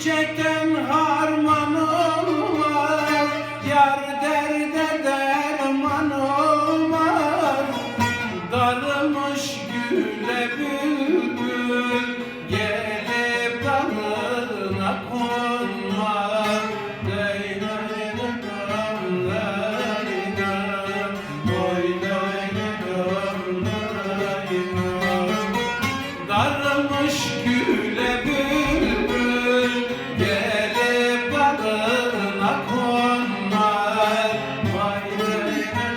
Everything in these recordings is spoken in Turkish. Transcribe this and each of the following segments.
çiçekten harman olmaz Yar derde derman olmaz. Darılmış güle bül sarmış güle bülbül Gelip adına konlar Vay lay lay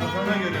Kafana göre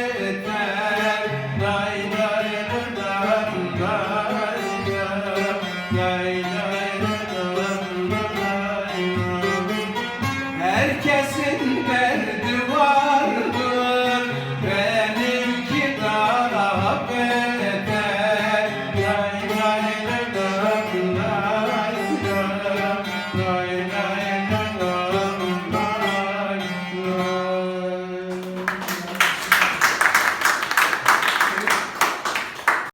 guys.